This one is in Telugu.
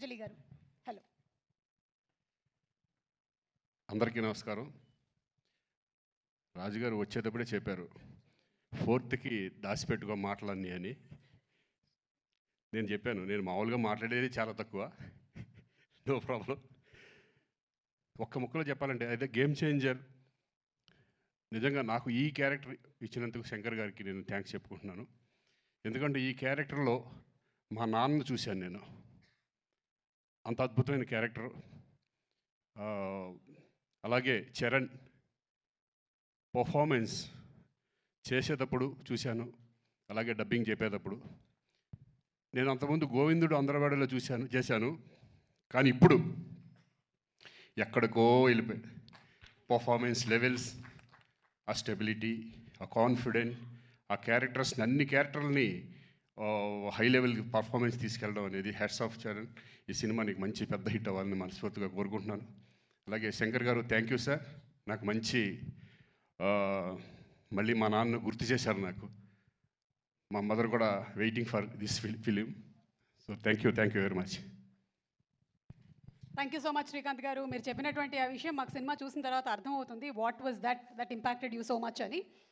అంజలి గారు. హలో. అందరికీ నమస్కారం. రాజుగారు వచ్చేటప్పుడే చెప్పారు ఫోర్త్కి దాచిపెట్టుకో మాటలన్నీ అని. నేను చెప్పాను నేను మామూలుగా మాట్లాడేది చాలా తక్కువ. నో ప్రాబ్లం ఒక్క ముక్కలో చెప్పాలంటే అయితే గేమ్ చేంజర్. నిజంగా నాకు ఈ క్యారెక్టర్ ఇచ్చినందుకు శంకర్ గారికి నేను థ్యాంక్స్ చెప్పుకుంటున్నాను. ఎందుకంటే ఈ క్యారెక్టర్లో మా నాన్నను చూశాను నేను. అంత అద్భుతమైన క్యారెక్టర్. అలాగే చరణ్ పర్ఫార్మెన్స్ చేసేటప్పుడు చూశాను. అలాగే డబ్బింగ్ చెప్పేటప్పుడు. నేను అంతకుముందు గోవిందుడు అందరవాడలో చూశాను చేశాను. కానీ ఇప్పుడు ఎక్కడికో వెళ్ళిపోయాడు పర్ఫార్మెన్స్ లెవెల్స్ ఆ స్టెబిలిటీ ఆ కాన్ఫిడెంట్ ఆ క్యారెక్టర్స్ని అన్ని క్యారెక్టర్ని హై లెవెల్ పర్ఫార్మెన్స్ తీసుకెళ్ళడం అనేది హెడ్స్ ఆఫ్ చరణ్ ఈ సినిమా నీకు మంచి పెద్ద హిట్ అవ్వాలని మనస్ఫూర్తిగా కోరుకుంటున్నాను. అలాగే శంకర్ గారు థ్యాంక్ యూ సార్ నాకు మంచి మళ్ళీ మా నాన్న గుర్తు చేశారు నాకు. మా మదర్ కూడా waiting for this film so thank you thank you very much thank you so much Srikanth garu. మీరు చెప్పినటువంటి ఆ విషయం మాకు సినిమా చూసిన తర్వాత అర్థమవుతుంది. What was that that impacted you so much అని.